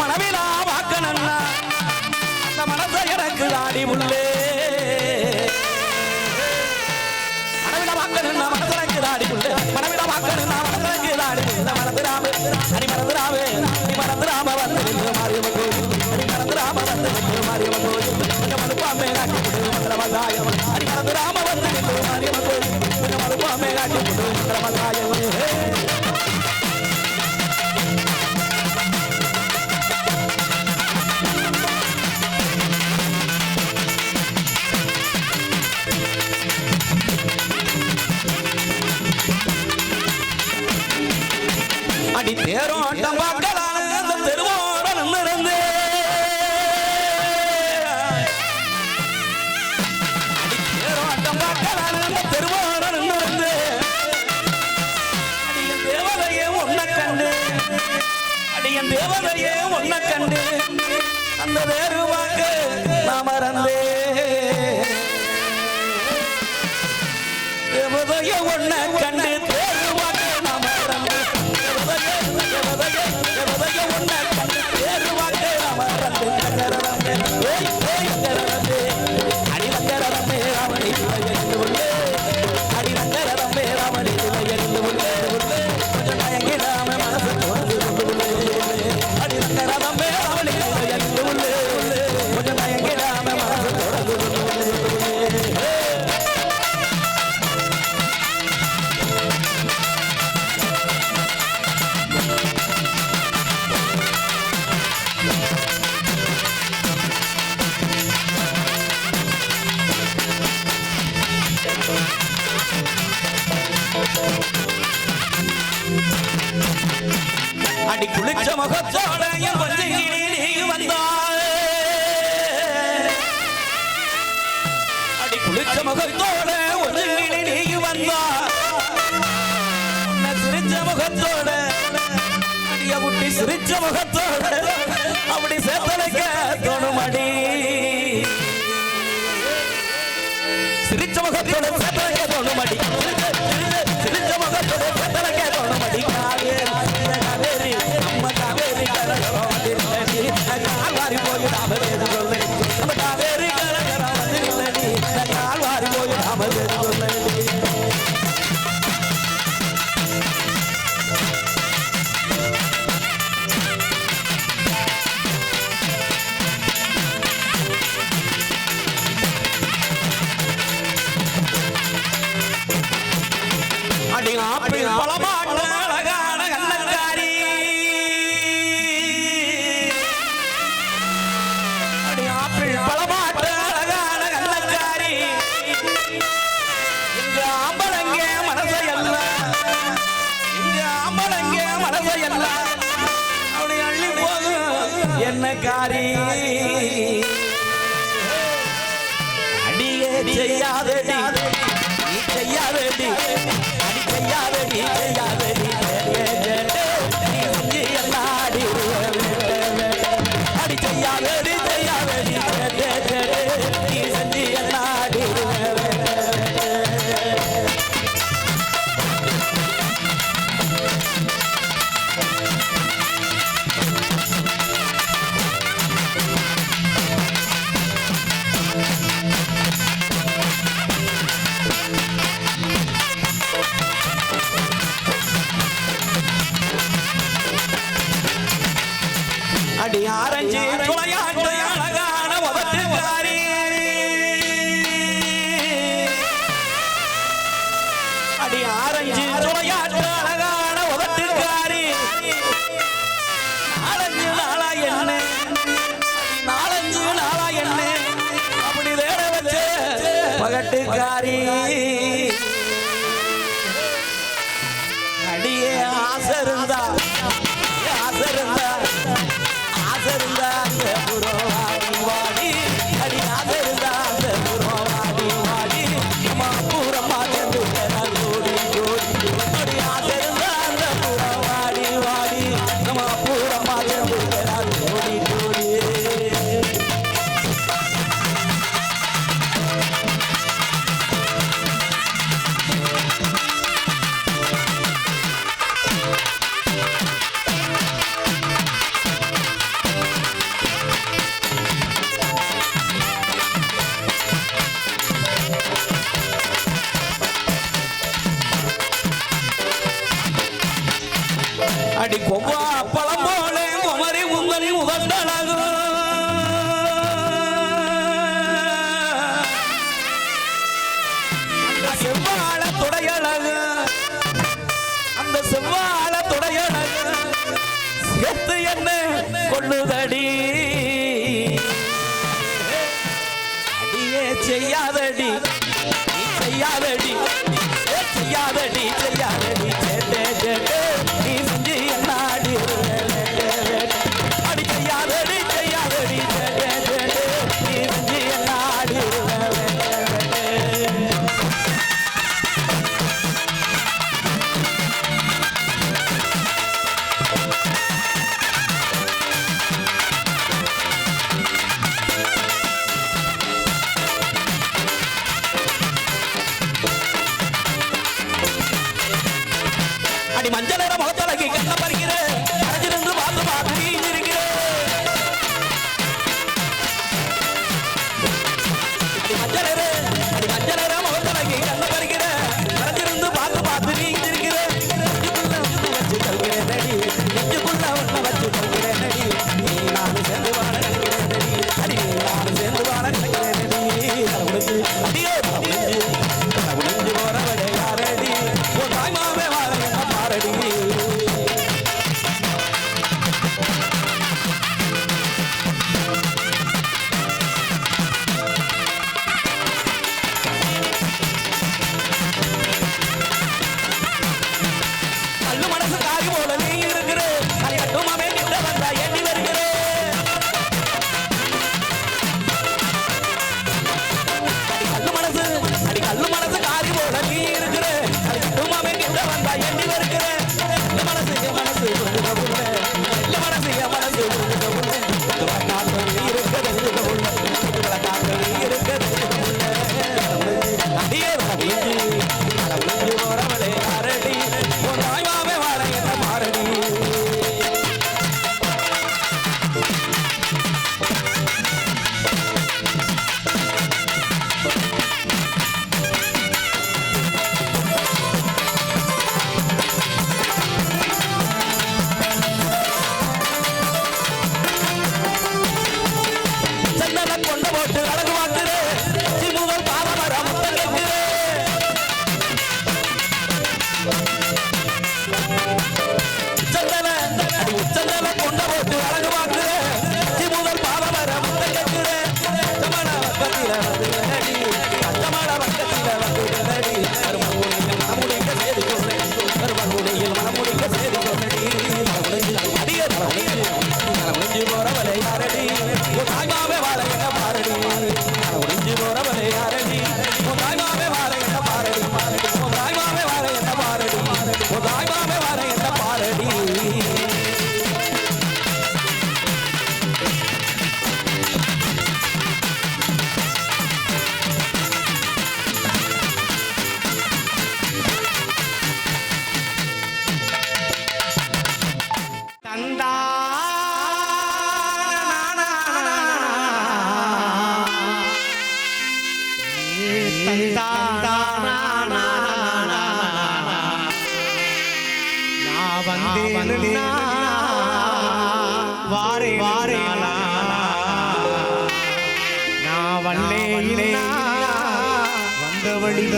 மனவிலா மனவிழா அந்த மனசை எனக்கு ஆடி உள்ளே. மனவிழா மனசு எனக்கு ஆடி உள்ளே. மனவிழா வாக்கணும்னா மனசனக்கு ஆடி உள்ள. மறந்துடாம அடி மறந்துடாம நீ மறந்துடாம வந்து நின்று மாரியம்மன் கோயில். அடி மறந்துடாம வந்து நின்று மாரியம்மன் கோயில். கொஞ்சம் மறுப்பாமே காட்டி கொடு மந்திரமதாயம் அடி மறந்துடாம வந்து நின்று மாரியம்மன் கோயில். கொஞ்சம் மறுப்பாமே காட்டி கொடு மந்திரமதாயம் தேவதையே கண்டு அந்த தேருவாக்கு நான் மறந்தே தேவதைய கண்டு குளிச்ச முகத்தோட என் கொஞ்சம் நீ அடி குளிச்ச முகத்தோட கொஞ்சம் நீ வந்தா சிரிச்ச முகத்தோட அடிய குட்டி சிரிச்ச முகத்தோட அப்படி சேத்தலைக்க தோணுமடி. சிரிச்ச முகத்தோட அடி ஆப்பிள் பழமாட்ட அழகான கண்ணக்காரி அடி ஆப்பிள் பழமாட்ட அழகான கண்ணக்காரி எங்க ஆம்பளங்க அப்படி அள்ளி என்ன காரி? அடியே செய்யாதடி. நீ செய்யாதடி. அடி அடி ஆரஞ்சு துளையாட்டு அழகான உதட்டுக்காரி. நாலஞ்சு நாளா என்ன? நாலஞ்சு நாளா என்ன? அப்படி வேற வச்சு பகட்டுக்காரி. கொள்ளுதடி. அடியே செய்யாதடி. செய்யாதடி. செய்யாதடி. செய்யாதடி. சேட்டே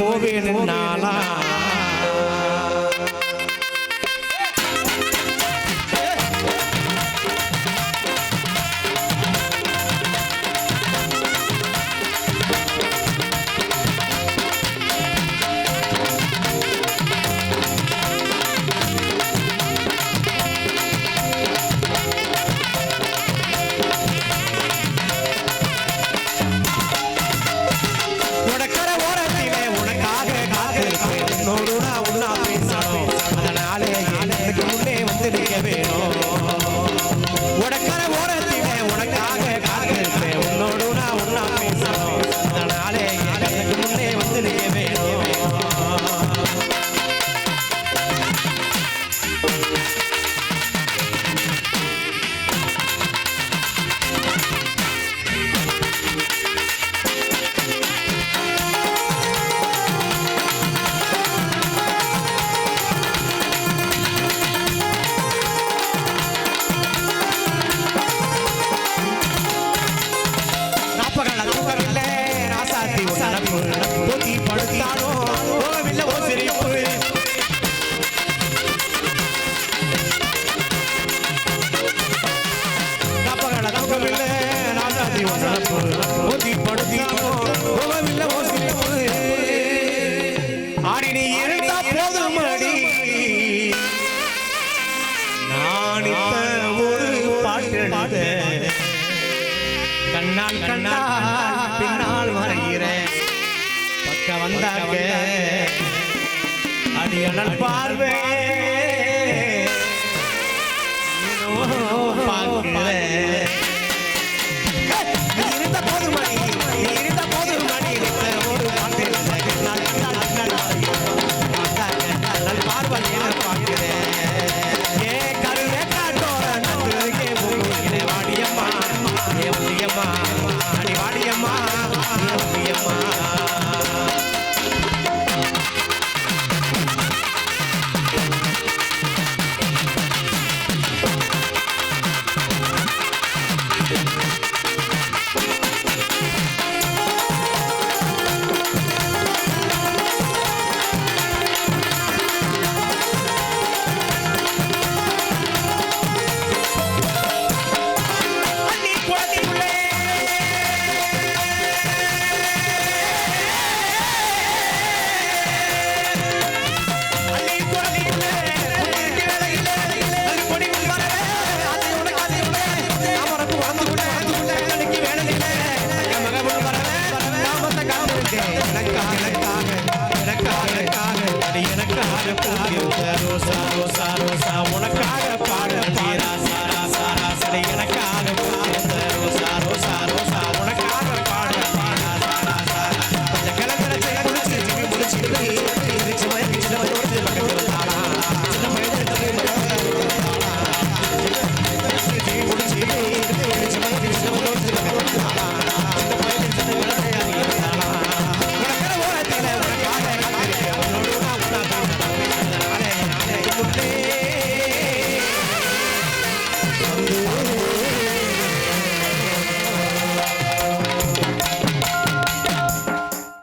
போவேன் நாளா. கண்ணால் கண்ணால் பின்னால் வரைகிறேன் பக்க வந்தாக்க அடியனல் பார்வை பார்க்கிறேன்